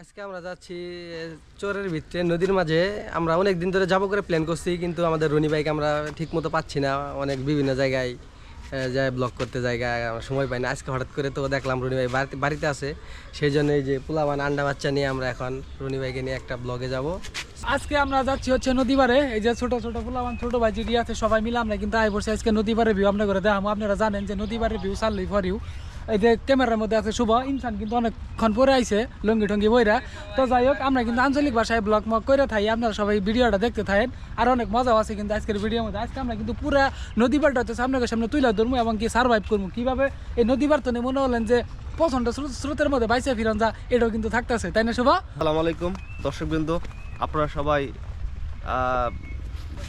আজকে আমরা যাচ্ছি চোরের ভিতরে নদীর মাঝে। আমরা অনেক দিন ধরে যাব করে প্ল্যান করছি, কিন্তু আমাদের রনি বাইক আমরা ঠিক মতো পাচ্ছি না। অনেক বিভিন্ন জায়গায় যায় ব্লক করতে জায়গায় আমরা সময় পাই না। আজকে হঠাৎ করে তো দেখলাম রনি ভাই বাড়িতে- বাড়িতে আছে। সেই জন্য এই যে পোলাবান আন্ডা বাচ্চা নিয়ে আমরা এখন রনি ভাইকে নিয়ে একটা ব্লগে যাব। আজকে আমরা যাচ্ছি হচ্ছে নদীবারে। এই যে ছোট ছোট ফুলাবান ছোট ভাই যদি আছে, সবাই মিলে আমরা কিন্তু আই বসে আজকে নদীবারে ভিউ আপনার করে দেখাবো আপনারা জানেন যে নদীবারে ভিউ চাললি ফরিউ এই যে ক্যামেরার মধ্যে আছে শুভ, ইনসান কিন্তু অনেকক্ষণ পরে আইছে, লঙ্গি টঙ্গি বইরা। তো যাই হোক, আমরা কিন্তু আঞ্চলিক ভাষায় ব্লগ মগ করে থাকি, আপনারা সবাই ভিডিওটা দেখতে থাকেন। আর অনেক মজাও আছে কিন্তু আজকের ভিডিওর মধ্যে। আজকে আমরা কিন্তু পুরা নদীবারটা হচ্ছে আপনাদের সামনে তুলে ধরবো এবং কি সার্ভাইভ করব কীভাবে এই নদীবার তো মনে হলেন যে প্রচণ্ড স্রোত- স্রোতের মধ্যে বাইসে ফিরন যা, এটাও কিন্তু থাকতেছে, তাই না শুভ? আসসালামু আলাইকুম, দর্শকবৃন্দ, আপনারা সবাই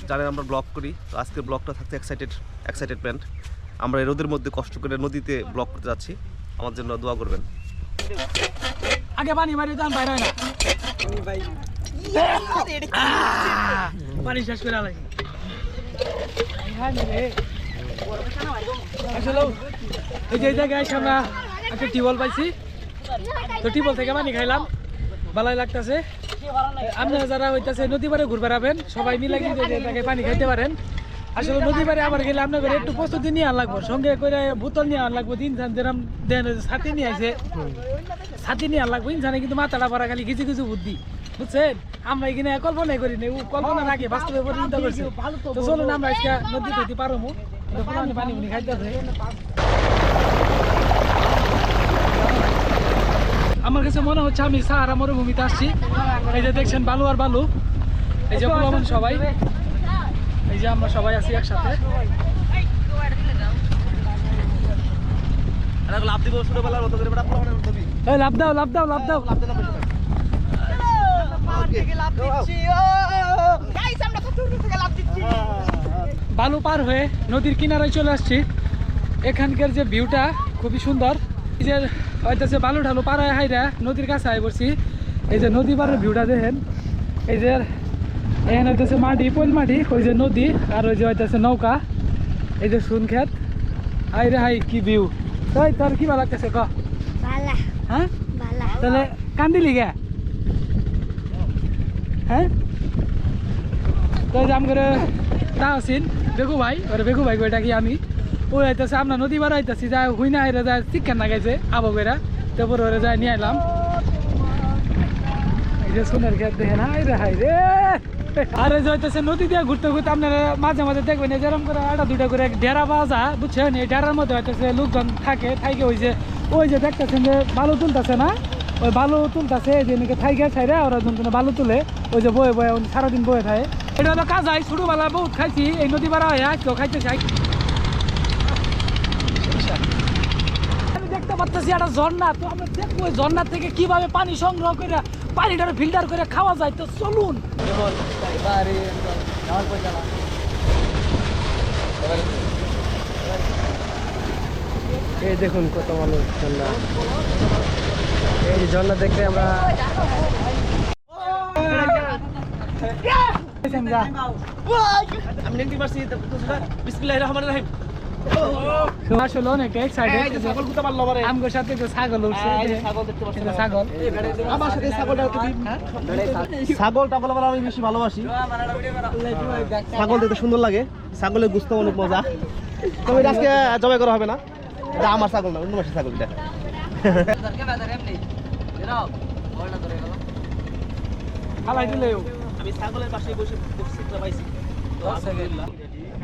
জানেন আমরা ব্লগ করি, তো আজকের ব্লগটা থাকতে এক্সাইটেড এক্সাইটেডমেন্ট আমরা এই রোদের মধ্যে কষ্ট করে নদীতে ব্লক করতে যাচ্ছি। আমার জন্য দোয়া করবেন। আগে পানি মারি এই জায়গায় আমরা একটা টিউবওয়েল পাইছি। তো টিউবওয়েল থেকে পানি খাইলাম। ভালোই লাগতেছে। আপনারা যারা হইতাছে নদী পারে ঘুরবে যাবেন সবাই মিলে কিন্তু পানি খাইতে পারেন। আসলে নদী পারে আবার গেলে আপনাদের একটু প্রস্তুতি নিয়ে আন লাগবো সঙ্গে করে বোতল নিয়ে আন লাগবো দিন যেরকম দেন ছাতি নিয়ে আইছে ছাতি নিয়ে আন লাগবো ইনসানে কিন্তু মাথাটা পড়া খালি কিছু কিছু বুদ্ধি। বুঝছেন? আমরা এখানে কল্পনাই করি না কল্পনা নাকি বাস্তবে পরিণত করছি। তো চলুন আমরা আজকে নদী নদী পারো মু পানি পানি খাইতেছে আমার কাছে মনে হচ্ছে আমি সাহারা মরুভূমিতে আসছি। এই যে দেখছেন বালু আর বালু। এই যে সবাই। এই যে আমরা সবাই আছি একসাথে। লাভ দিব ছোটবেলার মতো করে এই লাভ দাও লাভ দাও লাভ দাও। বালু পার হয়ে নদীর কিনারায় চলে আসছি। এখানকার যে ভিউটা খুবই সুন্দর। এই যে বালু ঢালু পাড়ায় হাইরা নদীর কাছে আয় পড়ছি। এই যে নদী পাড়ের ভিউটা দেখেন। এই যে এখানে হইতেছে মাটি পইল মাটি ওই যে নদী আর ওই যে হইতেছে নৌকা। এই যে সুন খেত হাই রে হাই কি ভিউ তাই তোর কি ভালো লাগতেছে ক? হ্যাঁ? তাহলে কান্দিলি গে হ্যাঁ? তো জাম করে তা আছেন বেগু ভাই ওরে বেগু ভাই কইটা কি আমি? ও আইতাছে আমরা নদী বার আইতাছি যা হুই না হাইরা যায় চিকেন না গাইছে আবো কইরা। তারপর ওরে যায় নিয়ে আইলাম। এই যে সোনার খেত দেখেন হাই রে হাই রে। আর এই যে নদী দিয়ে ঘুরতে ঘুরতে আপনারা মাঝে মাঝে দেখবেন এই যেরকম করে একটা দুইটা করে ডেরা পাওয়া যায় বুঝছেন? এই ডেরার মধ্যে হইতেছে লোকজন থাকে, থাইকে ওই যে ওই যে দেখতেছেন যে বালু তুলতেছে না? ওই বালু তুলতেছে যে নাকি থাইকে ছাইরা ওরা যখন বালু তুলে ওই যে বয়ে বয়ে সারাদিন বয়ে থাকে। এটা হলো কাজাই ছোটবেলায় বহুত খাইছি, এই নদী পাড়া হয়ে আজকেও খাইতে চাই আমি দেখতে পাচ্ছি একটা ঝর্ণা, তো আমরা দেখব ওই ঝর্ণা থেকে কীভাবে পানি সংগ্রহ করে পানিটারে ফিল্টার করে খাওয়া যায় তো চলুন। এই দেখুন কত মানুষ ঝর্ণা। এই ঝর্ণা দেখতে আমরা আমি দেখতে পাচ্ছি বিসমিল্লাহির রহমানির রহিম। আসলে অনেকটা এক্সাইটেড ছাগল কুতা মারলো আমারে আমগোর সাথে তো ছাগল উঠছে ছাগল দেখতে পাচ্ছি এই যে ছাগল। আমার সাথে ছাগলটা টাগল আবার আমি বেশি ভালোবাসি। ছাগল দেখতে সুন্দর লাগে। ছাগলের গুস্ত অনেক মজা। তবে এটা আজকে জবাই করা হবে না। এটা আমার ছাগল না অন্য মাসের ছাগল এটা। আমি ছাগলের পাশে বসে বসে পাইছি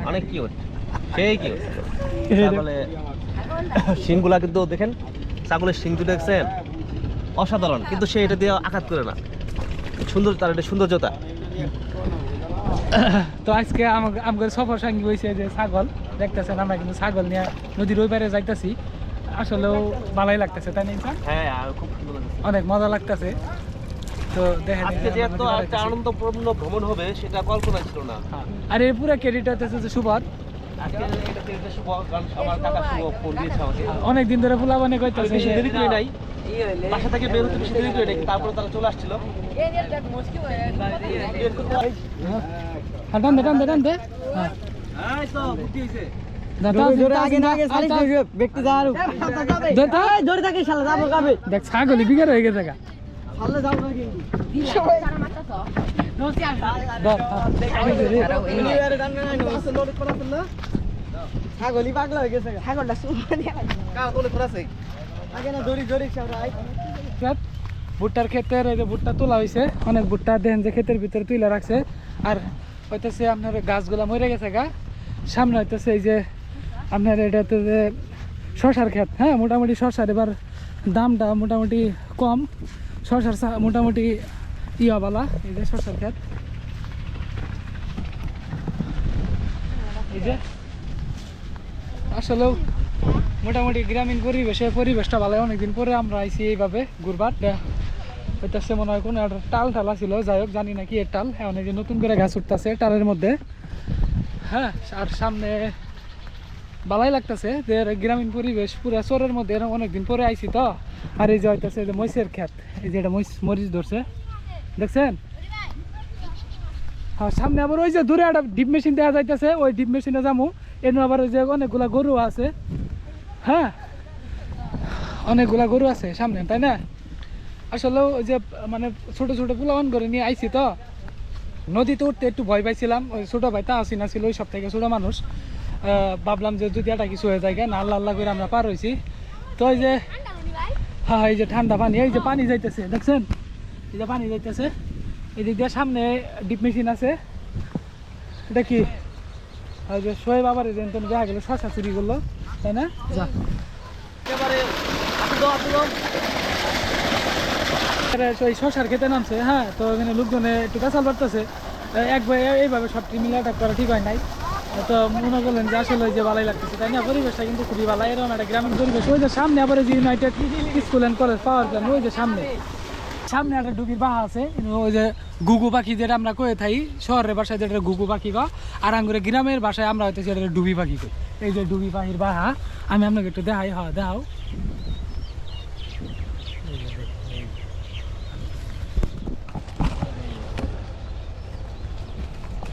অনেক কিউট সেই ছাগলে শিংগুলা কিন্তু দেখেন ছাগলের শিং দুটো দেখছেন অসাধারণ কিন্তু সে এটা দিয়ে আঘাত করে না। সুন্দর তার এটা সৌন্দর্যতা। তো আজকে আমাদের সফর সঙ্গী হয়েছে যে ছাগল দেখতেছেন আমরা কিন্তু ছাগল নিয়ে নদীর ওই পারে যাইতেছি। আসলেও ভালোই লাগতেছে তাই না হ্যাঁ আর খুব সুন্দর অনেক মজা লাগতেছে। তো দেখেন আজকে যে এত একটা যাইতেছি। আনন্দপূর্ণ ভ্রমণ হবে সেটা কল্পনা ছিল না। আর এর পুরো ক্রেডিট হতেছে যে সুবর অনেক দিন ধরে বেশি যে- দেরি করে নাই। বাসা থেকে বের হতে বেশি দেরি করে নাই তারপরে তারা চলে আসছিল। হ্যাঁ, টান দে টান দে টান দে। হ্যাঁ। তো বুদ্ধি হয়েছে দেখ ছাগলই বিঘার হয়ে গেছে। ছাগলি পাগলা হয়ে গেছে ছাগলটা। আগে না দড়ি ভুট্টার ক্ষেতের এই যে ভুট্টা তোলা হয়েছে। অনেক ভুট্টা দেন যে ক্ষেতের ভিতরে তুলে রাখছে। আর হইতেছে আপনার গাছগুলা মরে গেছে গা। সামনে হইতেছে এই যে আপনার এটাতে যে শশার ক্ষেত। হ্যাঁ মোটামুটি শশার, এবার দামটা মোটামুটি কম। শশার মোটামুটি ইয়াবালা, এই যে শশার ক্ষেত। এই যে, আসলেও মোটামুটি গ্রামীণ পরিবেশে পরিবেশটা ভালো। অনেকদিন পরে আমরা আইছি এইভাবে ঘুরবার। হইতেছে মনে হয় কোনো টাল টালা ছিল যাই হোক, জানি না কি এর টাল। এখন এই যে নতুন করে গাছ উঠতেছে টালের মধ্যে। হ্যাঁ আর সামনে ভালাই লাগতেছে যে গ্রামীণ পরিবেশ পুরো চরের মধ্যে অনেকদিন পরে আইছি তো। আর এই যে হইতেছে যে মহিষের ক্ষেত। এই যে এটা মহিষ মরিচ ধরছে। দেখছেন? হ্যাঁ সামনে আবার ওই যে দূরে একটা ডিপ মেশিন দেওয়া যাইতেছে, ওই ডিপ মেশিনে যাব এর আবার ওই যে অনেকগুলা গরু আছে। হ্যাঁ? অনেকগুলা গরু আছে সামনে, তাই না? আসলে ওই যে মানে ছোট ছোট পোলাওয়ান করে নিয়ে আইছি তো। নদীতে উঠতে একটু ভয় পাইছিলাম, ওই ছোটো ভাই তা আসি না ছিল, ওই সব থেকে ছোটো মানুষ। ভাবলাম যে যদি একটা কিছু হয়ে যায় না আল্লাহ আল্লাহ করে আমরা পার হয়েছি তো ওই যে হ্যাঁ এই যে ঠান্ডা পানি, এই যে পানি যাইতেছে, দেখছেন? যে পানি যাইতেছে এই দিক দিয়ে সামনে ডিপ মেশিন আছে। এটা কি? শোয়েব আবার দেখা গেলো শশা চুরি করল, তাই না? যা। শশার খেতে নামছে হ্যাঁ তো এখানে লোকজনে একটু কাঁচাল বাড়তেছে ভাই এইভাবে সব মিলে অ্যাটাক করা ঠিক হয় নাই। তো মনে করলেন যে আসলে যে ভালোই লাগতেছে, তাই না? পরিবেশটা কিন্তু খুবই ভালো এরকম একটা গ্রামীণ পরিবেশ। ওই যে সামনে আবার যে united school and college power plan ওই যে সামনে। সামনে একটা ডুবির বাহা আছে ওই যে গুগু পাখি যেটা আমরা কয়ে থাকি শহরের বাসায় যেটা গুগু পাখি বা আর আঙ্গুরে গ্রামের বাসায় আমরা হয়তো সেটা ডুবি পাখি কই এই যে ডুবি পাখির বাহা, আমি আপনাকে একটু দেখাই হ্যাঁ দেখাও।